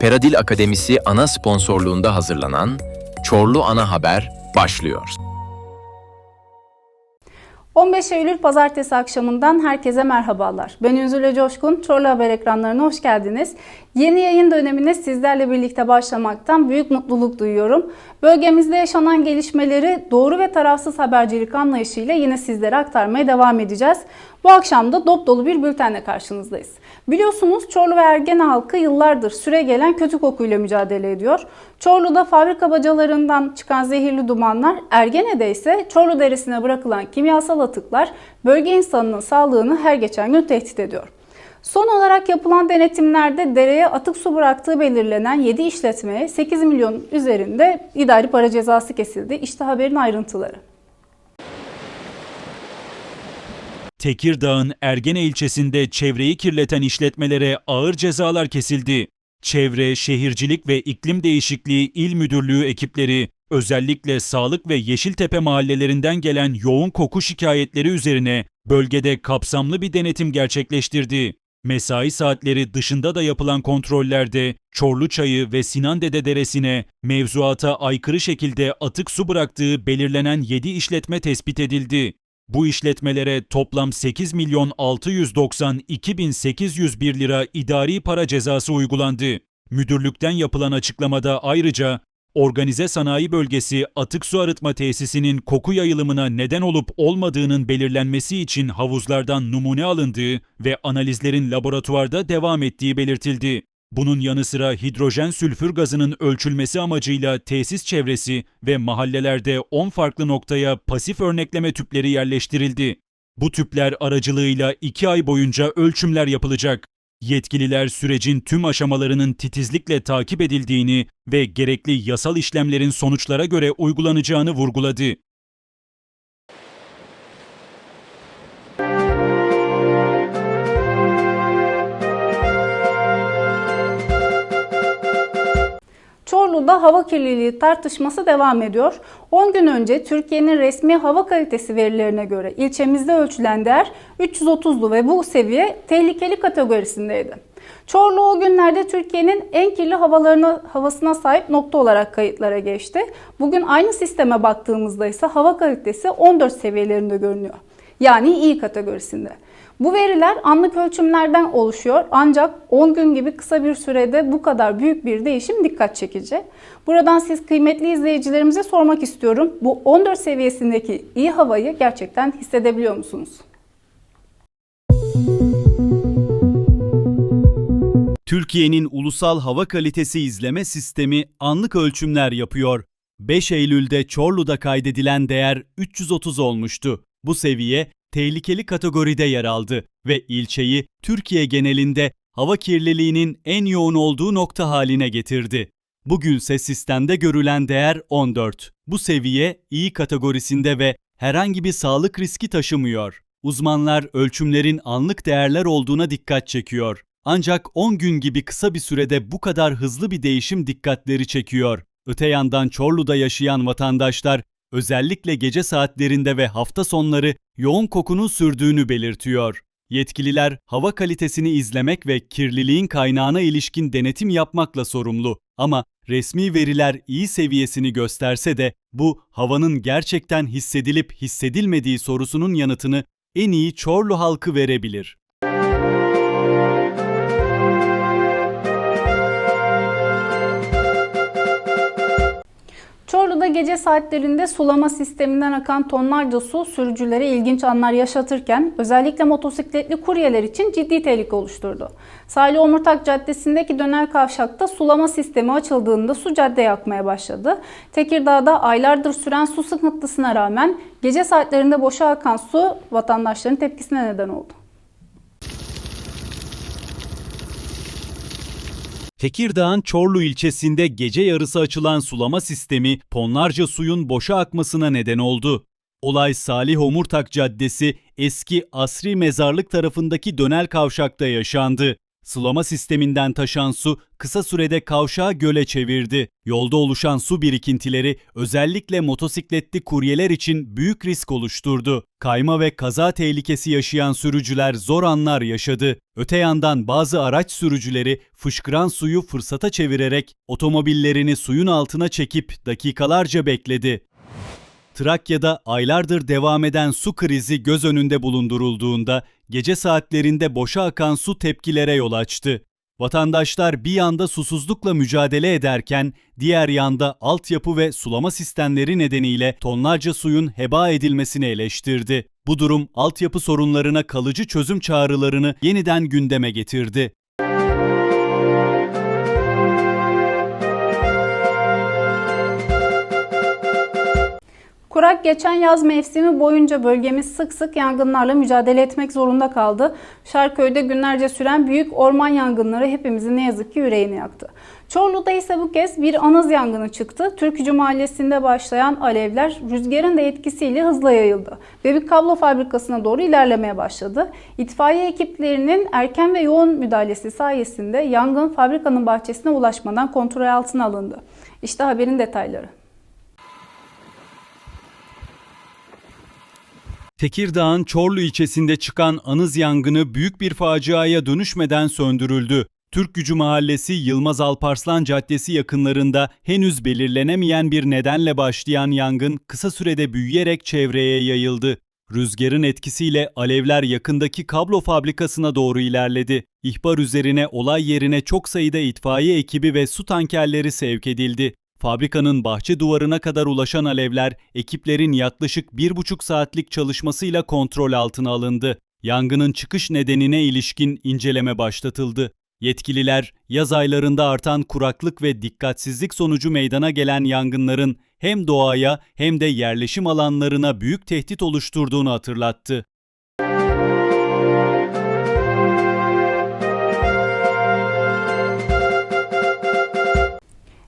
Peradil Akademisi ana sponsorluğunda hazırlanan Çorlu Ana Haber başlıyor. 15 Eylül Pazartesi akşamından herkese merhabalar. Ben Ünzüle Coşkun, Çorlu Haber ekranlarına hoş geldiniz. Yeni yayın dönemine sizlerle birlikte başlamaktan büyük mutluluk duyuyorum. Bölgemizde yaşanan gelişmeleri doğru ve tarafsız habercilik anlayışıyla yine sizlere aktarmaya devam edeceğiz. Bu akşam da dop dolu bir bültenle karşınızdayız. Biliyorsunuz Çorlu ve Ergene halkı yıllardır süre gelen kötü kokuyla mücadele ediyor. Çorlu'da fabrika bacalarından çıkan zehirli dumanlar, Ergene'de ise Çorlu Deresi'ne bırakılan kimyasal atıklar bölge insanının sağlığını her geçen gün tehdit ediyor. Son olarak yapılan denetimlerde dereye atık su bıraktığı belirlenen 7 işletmeye 8 milyon üzerinde idari para cezası kesildi. İşte haberin ayrıntıları. Tekirdağ'ın Ergene ilçesinde çevreyi kirleten işletmelere ağır cezalar kesildi. Çevre, Şehircilik ve İklim Değişikliği İl Müdürlüğü ekipleri özellikle Sağlık ve Yeşiltepe mahallelerinden gelen yoğun koku şikayetleri üzerine bölgede kapsamlı bir denetim gerçekleştirdi. Mesai saatleri dışında da yapılan kontrollerde Çorluçayı ve Sinandede Deresi'ne mevzuata aykırı şekilde atık su bıraktığı belirlenen 7 işletme tespit edildi. Bu işletmelere toplam 8 milyon 692 bin 801 lira idari para cezası uygulandı. Müdürlükten yapılan açıklamada ayrıca organize sanayi bölgesi atık su arıtma tesisinin koku yayılımına neden olup olmadığının belirlenmesi için havuzlardan numune alındığı ve analizlerin laboratuvarda devam ettiği belirtildi. Bunun yanı sıra hidrojen sülfür gazının ölçülmesi amacıyla tesis çevresi ve mahallelerde 10 farklı noktaya pasif örnekleme tüpleri yerleştirildi. Bu tüpler aracılığıyla 2 ay boyunca ölçümler yapılacak. Yetkililer sürecin tüm aşamalarının titizlikle takip edildiğini ve gerekli yasal işlemlerin sonuçlara göre uygulanacağını vurguladı. Çorlu'da hava kirliliği tartışması devam ediyor. 10 gün önce Türkiye'nin resmi hava kalitesi verilerine göre ilçemizde ölçülen değer 330'lu ve bu seviye tehlikeli kategorisindeydi. Çorlu o günlerde Türkiye'nin en kirli havalarına, havasına sahip nokta olarak kayıtlara geçti. Bugün aynı sisteme baktığımızda ise hava kalitesi 14 seviyelerinde görünüyor. Yani iyi kategorisinde. Bu veriler anlık ölçümlerden oluşuyor ancak 10 gün gibi kısa bir sürede bu kadar büyük bir değişim dikkat çekici. Buradan siz kıymetli izleyicilerimize sormak istiyorum. Bu 14 seviyesindeki iyi havayı gerçekten hissedebiliyor musunuz? Türkiye'nin ulusal hava kalitesi izleme sistemi anlık ölçümler yapıyor. 5 Eylül'de Çorlu'da kaydedilen değer 330 olmuştu. Bu seviye tehlikeli kategoride yer aldı ve ilçeyi Türkiye genelinde hava kirliliğinin en yoğun olduğu nokta haline getirdi. Bugünse sistemde görülen değer 14. Bu seviye iyi kategorisinde ve herhangi bir sağlık riski taşımıyor. Uzmanlar ölçümlerin anlık değerler olduğuna dikkat çekiyor. Ancak 10 gün gibi kısa bir sürede bu kadar hızlı bir değişim dikkatleri çekiyor. Öte yandan Çorlu'da yaşayan vatandaşlar özellikle gece saatlerinde ve hafta sonları yoğun kokunun sürdüğünü belirtiyor. Yetkililer hava kalitesini izlemek ve kirliliğin kaynağına ilişkin denetim yapmakla sorumlu. Ama resmi veriler iyi seviyesini gösterse de bu havanın gerçekten hissedilip hissedilmediği sorusunun yanıtını en iyi Çorlu halkı verebilir. Gece saatlerinde sulama sisteminden akan tonlarca su sürücülere ilginç anlar yaşatırken özellikle motosikletli kuryeler için ciddi tehlike oluşturdu. Salih Omurtak Caddesi'ndeki döner kavşakta sulama sistemi açıldığında su cadde yakmaya başladı. Tekirdağ'da aylardır süren su sıkıntısına rağmen gece saatlerinde boşa akan su vatandaşların tepkisine neden oldu. Tekirdağ'ın Çorlu ilçesinde gece yarısı açılan sulama sistemi tonlarca suyun boşa akmasına neden oldu. Olay Salih Omurtak Caddesi eski Asri Mezarlık tarafındaki dönel kavşakta yaşandı. Sılama sisteminden taşan su kısa sürede kavşağı göle çevirdi. Yolda oluşan su birikintileri özellikle motosikletli kuryeler için büyük risk oluşturdu. Kayma ve kaza tehlikesi yaşayan sürücüler zor anlar yaşadı. Öte yandan bazı araç sürücüleri fışkıran suyu fırsata çevirerek otomobillerini suyun altına çekip dakikalarca bekledi. Trakya'da aylardır devam eden su krizi göz önünde bulundurulduğunda gece saatlerinde boşa akan su tepkilere yol açtı. Vatandaşlar bir yanda susuzlukla mücadele ederken diğer yanda altyapı ve sulama sistemleri nedeniyle tonlarca suyun heba edilmesini eleştirdi. Bu durum altyapı sorunlarına kalıcı çözüm çağrılarını yeniden gündeme getirdi. Kurak geçen yaz mevsimi boyunca bölgemiz sık sık yangınlarla mücadele etmek zorunda kaldı. Şarköy'de günlerce süren büyük orman yangınları hepimizin ne yazık ki yüreğini yaktı. Çorlu'da ise bu kez bir anız yangını çıktı. Türkücü Mahallesi'nde başlayan alevler rüzgarın da etkisiyle hızla yayıldı. Bir kablo fabrikasına doğru ilerlemeye başladı. İtfaiye ekiplerinin erken ve yoğun müdahalesi sayesinde yangın fabrikanın bahçesine ulaşmadan kontrol altına alındı. İşte haberin detayları. Tekirdağ'ın Çorlu ilçesinde çıkan anız yangını büyük bir faciaya dönüşmeden söndürüldü. Türk Gücü Mahallesi Yılmaz Alparslan Caddesi yakınlarında henüz belirlenemeyen bir nedenle başlayan yangın kısa sürede büyüyerek çevreye yayıldı. Rüzgarın etkisiyle alevler yakındaki kablo fabrikasına doğru ilerledi. İhbar üzerine olay yerine çok sayıda itfaiye ekibi ve su tankerleri sevk edildi. Fabrikanın bahçe duvarına kadar ulaşan alevler ekiplerin yaklaşık bir buçuk saatlik çalışmasıyla kontrol altına alındı. Yangının çıkış nedenine ilişkin inceleme başlatıldı. Yetkililer yaz aylarında artan kuraklık ve dikkatsizlik sonucu meydana gelen yangınların hem doğaya hem de yerleşim alanlarına büyük tehdit oluşturduğunu hatırlattı.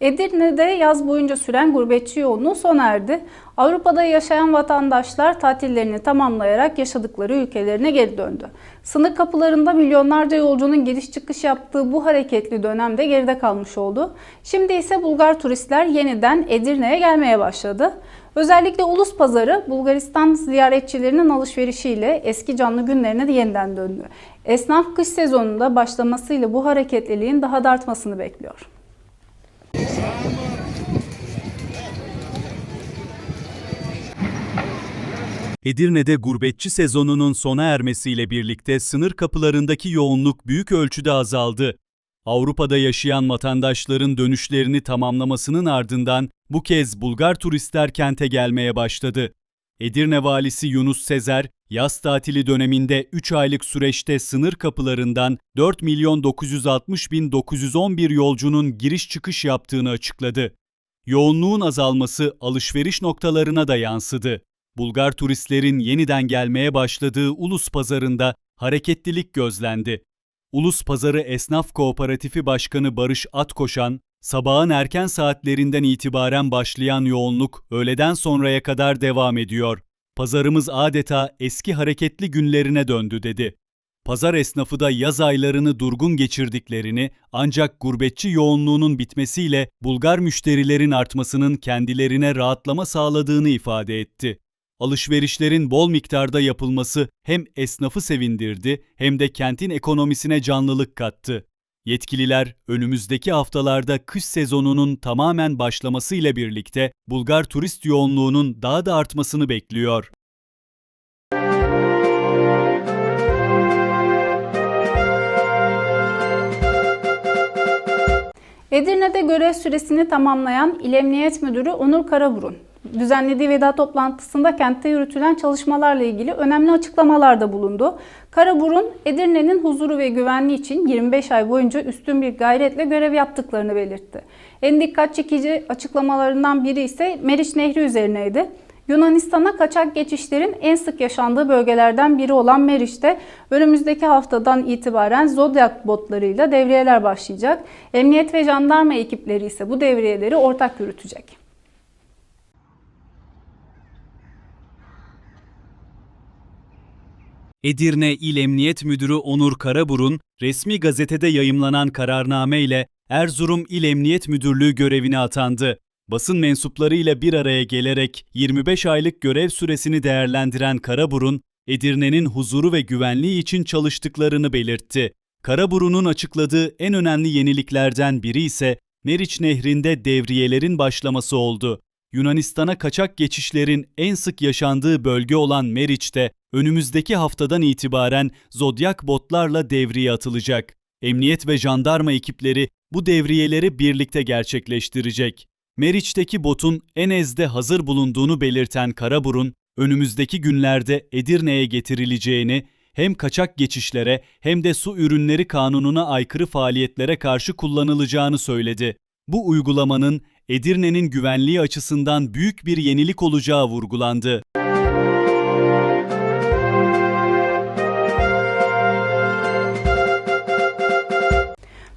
Edirne'de yaz boyunca süren gurbetçi yoğunluğu sona erdi. Avrupa'da yaşayan vatandaşlar tatillerini tamamlayarak yaşadıkları ülkelerine geri döndü. Sınır kapılarında milyonlarca yolcunun giriş çıkış yaptığı bu hareketli dönemde geride kalmış oldu. Şimdi ise Bulgar turistler yeniden Edirne'ye gelmeye başladı. Özellikle Ulus Pazarı Bulgaristan ziyaretçilerinin alışverişiyle eski canlı günlerine de yeniden döndü. Esnaf kış sezonunda başlamasıyla bu hareketliliğin daha da artmasını bekliyor. Edirne'de gurbetçi sezonunun sona ermesiyle birlikte sınır kapılarındaki yoğunluk büyük ölçüde azaldı. Avrupa'da yaşayan vatandaşların dönüşlerini tamamlamasının ardından bu kez Bulgar turistler kente gelmeye başladı. Edirne valisi Yunus Sezer, yaz tatili döneminde 3 aylık süreçte sınır kapılarından 4 milyon 960 bin 911 yolcunun giriş çıkış yaptığını açıkladı. Yoğunluğun azalması alışveriş noktalarına da yansıdı. Bulgar turistlerin yeniden gelmeye başladığı Ulus Pazarı'nda hareketlilik gözlendi. Ulus Pazarı Esnaf Kooperatifi Başkanı Barış Atkoşan, sabahın erken saatlerinden itibaren başlayan yoğunluk öğleden sonraya kadar devam ediyor. Pazarımız adeta eski hareketli günlerine döndü dedi. Pazar esnafı da yaz aylarını durgun geçirdiklerini ancak gurbetçi yoğunluğunun bitmesiyle Bulgar müşterilerin artmasının kendilerine rahatlama sağladığını ifade etti. Alışverişlerin bol miktarda yapılması hem esnafı sevindirdi hem de kentin ekonomisine canlılık kattı. Yetkililer önümüzdeki haftalarda kış sezonunun tamamen başlamasıyla birlikte Bulgar turist yoğunluğunun daha da artmasını bekliyor. Edirne'de görev süresini tamamlayan İl Emniyet Müdürü Onur Karaburun, düzenlediği veda toplantısında kentte yürütülen çalışmalarla ilgili önemli açıklamalarda bulundu. Karaburun, Edirne'nin huzuru ve güvenliği için 25 ay boyunca üstün bir gayretle görev yaptıklarını belirtti. En dikkat çekici açıklamalarından biri ise Meriç Nehri üzerineydi. Yunanistan'a kaçak geçişlerin en sık yaşandığı bölgelerden biri olan Meriç'te önümüzdeki haftadan itibaren Zodiac botlarıyla devriyeler başlayacak. Emniyet ve jandarma ekipleri ise bu devriyeleri ortak yürütecek. Edirne İl Emniyet Müdürü Onur Karaburun, resmi gazetede yayımlanan kararname ile Erzurum İl Emniyet Müdürlüğü görevine atandı. Basın mensuplarıyla bir araya gelerek 25 aylık görev süresini değerlendiren Karaburun, Edirne'nin huzuru ve güvenliği için çalıştıklarını belirtti. Karaburun'un açıkladığı en önemli yeniliklerden biri ise Meriç Nehri'nde devriyelerin başlaması oldu. Yunanistan'a kaçak geçişlerin en sık yaşandığı bölge olan Meriç'te önümüzdeki haftadan itibaren Zodyak botlarla devriye atılacak. Emniyet ve jandarma ekipleri bu devriyeleri birlikte gerçekleştirecek. Meriç'teki botun Enez'de hazır bulunduğunu belirten Karaburun, önümüzdeki günlerde Edirne'ye getirileceğini, hem kaçak geçişlere hem de su ürünleri kanununa aykırı faaliyetlere karşı kullanılacağını söyledi. Bu uygulamanın Edirne'nin güvenliği açısından büyük bir yenilik olacağı vurgulandı.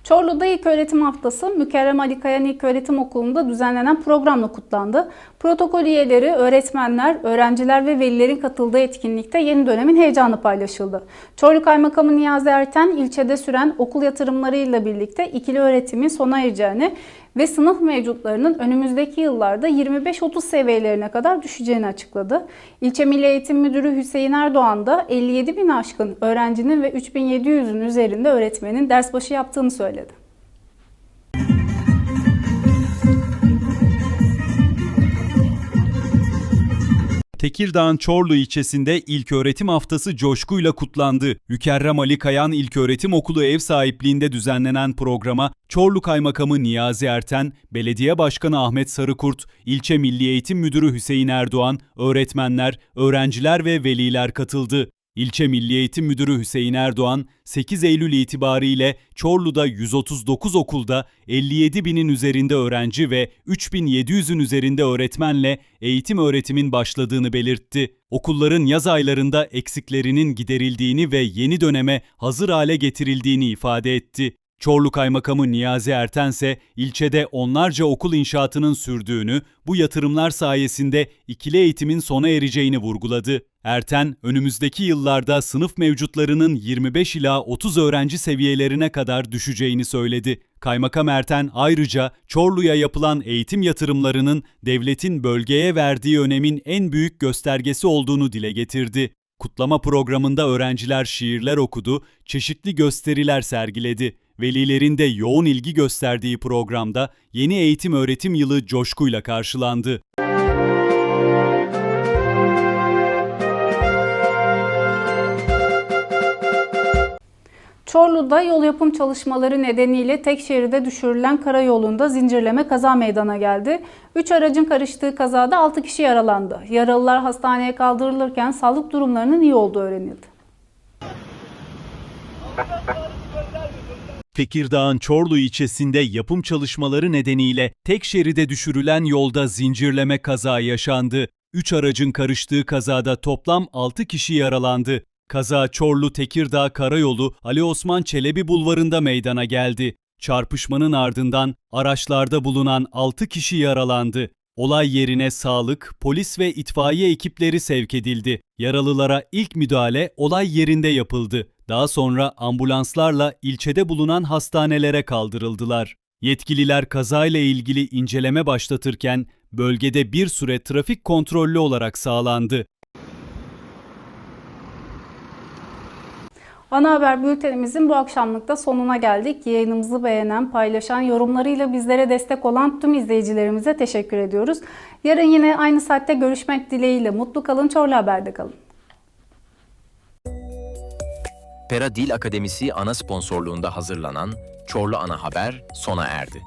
Çorlu'da ilk öğretim haftası Mükerrem Ali Kayan İlköğretim Okulu'nda düzenlenen programla kutlandı. Protokol üyeleri, öğretmenler, öğrenciler ve velilerin katıldığı etkinlikte yeni dönemin heyecanı paylaşıldı. Çorlu Kaymakamı Niyazi Erten ilçede süren okul yatırımlarıyla birlikte ikili öğretimin sona ereceğini ve sınıf mevcutlarının önümüzdeki yıllarda 25-30 seviyelerine kadar düşeceğini açıkladı. İlçe Milli Eğitim Müdürü Hüseyin Erdoğan da 57 bin aşkın öğrencinin ve 3700'ün üzerinde öğretmenin ders başı yaptığını söyledi. Tekirdağ'ın Çorlu ilçesinde ilköğretim haftası coşkuyla kutlandı. Mükerrem Ali Kayan İlköğretim Okulu ev sahipliğinde düzenlenen programa Çorlu Kaymakamı Niyazi Erten, Belediye Başkanı Ahmet Sarıkurt, İlçe Milli Eğitim Müdürü Hüseyin Erdoğan, öğretmenler, öğrenciler ve veliler katıldı. İlçe Milli Eğitim Müdürü Hüseyin Erdoğan, 8 Eylül itibariyle Çorlu'da 139 okulda 57 binin üzerinde öğrenci ve 3700'ün üzerinde öğretmenle eğitim öğretimin başladığını belirtti. Okulların yaz aylarında eksiklerinin giderildiğini ve yeni döneme hazır hale getirildiğini ifade etti. Çorlu Kaymakamı Niyazi Erten ise ilçede onlarca okul inşaatının sürdüğünü, bu yatırımlar sayesinde ikili eğitimin sona ereceğini vurguladı. Erten, önümüzdeki yıllarda sınıf mevcutlarının 25 ila 30 öğrenci seviyelerine kadar düşeceğini söyledi. Kaymakam Erten ayrıca Çorlu'ya yapılan eğitim yatırımlarının devletin bölgeye verdiği önemin en büyük göstergesi olduğunu dile getirdi. Kutlama programında öğrenciler şiirler okudu, çeşitli gösteriler sergiledi. Velilerin de yoğun ilgi gösterdiği programda yeni eğitim öğretim yılı coşkuyla karşılandı. Çorlu'da yol yapım çalışmaları nedeniyle tek şeride düşürülen karayolunda zincirleme kaza meydana geldi. 3 aracın karıştığı kazada 6 kişi yaralandı. Yaralılar hastaneye kaldırılırken sağlık durumlarının iyi olduğu öğrenildi. Tekirdağ'ın Çorlu ilçesinde yapım çalışmaları nedeniyle tek şeride düşürülen yolda zincirleme kaza yaşandı. 3 aracın karıştığı kazada toplam 6 kişi yaralandı. Kaza Çorlu Tekirdağ Karayolu Ali Osman Çelebi Bulvarı'nda meydana geldi. Çarpışmanın ardından araçlarda bulunan 6 kişi yaralandı. Olay yerine sağlık, polis ve itfaiye ekipleri sevk edildi. Yaralılara ilk müdahale olay yerinde yapıldı. Daha sonra ambulanslarla ilçede bulunan hastanelere kaldırıldılar. Yetkililer kazayla ilgili inceleme başlatırken bölgede bir süre trafik kontrollü olarak sağlandı. Ana haber bültenimizin bu akşamlık da sonuna geldik. Yayınımızı beğenen, paylaşan, yorumlarıyla bizlere destek olan tüm izleyicilerimize teşekkür ediyoruz. Yarın yine aynı saatte görüşmek dileğiyle. Mutlu kalın, Çorlu Haber'de kalın. Pera Dil Akademisi ana sponsorluğunda hazırlanan Çorlu Ana Haber sona erdi.